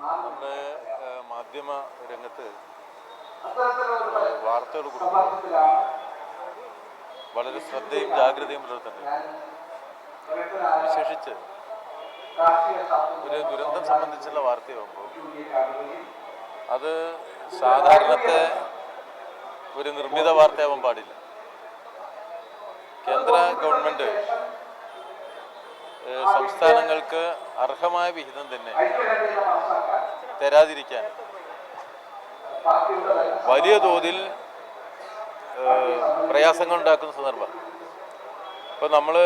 നമ്മുടെ മാധ്യമ രംഗത്ത് വാർത്തകൾ കൊടുക്കുമ്പോൾ വളരെ ശ്രദ്ധയും ജാഗ്രതയും പുലർത്തുന്നു വിശേഷിച്ച് ഒരു ദുരന്തം സംബന്ധിച്ചുള്ള വാർത്തയാകുമ്പോൾ അത് സാധാരണത്തെ ഒരു നിർമ്മിത വാർത്തയാവാൻ പാടില്ല. കേന്ദ്ര ഗവൺമെന്റ് ഏഹ്, സംസ്ഥാനങ്ങൾക്ക് അർഹമായ വിഹിതം തന്നെ തരാതിരിക്കാൻ. വലിയ തോതിൽ പ്രയാസങ്ങൾ ഉണ്ടാക്കുന്ന സന്ദർഭം. ഇപ്പോൾ നമ്മൾ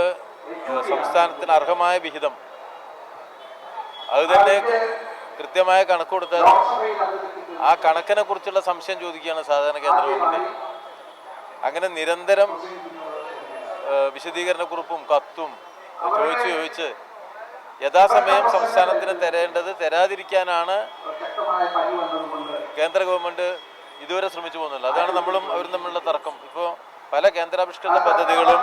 സംസ്ഥാനത്തിന് അർഹമായ വിഹിതം അത് തന്നെ കൃത്യമായ കണക്ക് കൊടുത്താൽ ആ കണക്കിനെ കുറിച്ചുള്ള സംശയം ചോദിക്കുകയാണ് സാധാരണ കേന്ദ്ര ഗവൺമെന്റ്. അങ്ങനെ നിരന്തരം വിശദീകരണക്കുറിപ്പും കത്തും ചോദിച്ച് ചോദിച്ച്. യഥാസമയം സംസ്ഥാനത്തിന് തരേണ്ടത് തരാതിരിക്കാനാണ് കേന്ദ്ര ഗവൺമെന്റ് ഇതുവരെ ശ്രമിച്ചു പോകുന്നില്ല അതാണ് നമ്മളും അവരും തമ്മിലുള്ള തർക്കം. ഇപ്പോൾ പല കേന്ദ്രാവിഷ്കൃത പദ്ധതികളും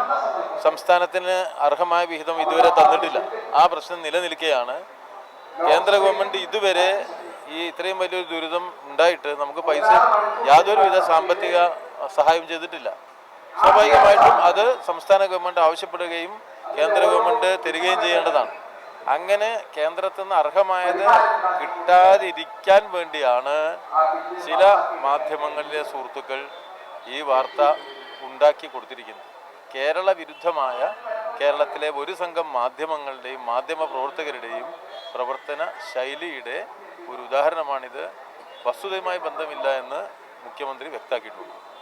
സംസ്ഥാനത്തിന് അർഹമായ വിഹിതം ഇതുവരെ തന്നിട്ടില്ല. ആ പ്രശ്നം നിലനിൽക്കുകയാണ് കേന്ദ്ര ഗവൺമെന്റ് ഇതുവരെ ഈ ഇത്രയും വലിയൊരു ദുരിതം ഉണ്ടായിട്ട് നമുക്ക് പൈസ യാതൊരുവിധ സാമ്പത്തിക സഹായം ചെയ്തിട്ടില്ല. സ്വാഭാവികമായിട്ടും അത് സംസ്ഥാന ഗവൺമെന്റ് ആവശ്യപ്പെടുകയും കേന്ദ്ര ഗവൺമെന്റ് തരികയും ചെയ്യേണ്ടതാണ്. അങ്ങനെ കേന്ദ്രത്തിൽ നിന്ന് അർഹമായത് കിട്ടാതിരിക്കാൻ വേണ്ടിയാണ് ചില മാധ്യമങ്ങളിലെ സുഹൃത്തുക്കൾ ഈ വാർത്ത ഉണ്ടാക്കി കൊടുത്തിരിക്കുന്നത്. കേരള വിരുദ്ധമായ കേരളത്തിലെ ഒരു സംഘം മാധ്യമങ്ങളുടെയും മാധ്യമ പ്രവർത്തകരുടെയും പ്രവർത്തന ശൈലിയുടെ ഒരു ഉദാഹരണമാണിത്. വസ്തുതയുമായി ബന്ധമില്ല എന്ന് മുഖ്യമന്ത്രി വ്യക്തമാക്കിയിട്ടുണ്ട്.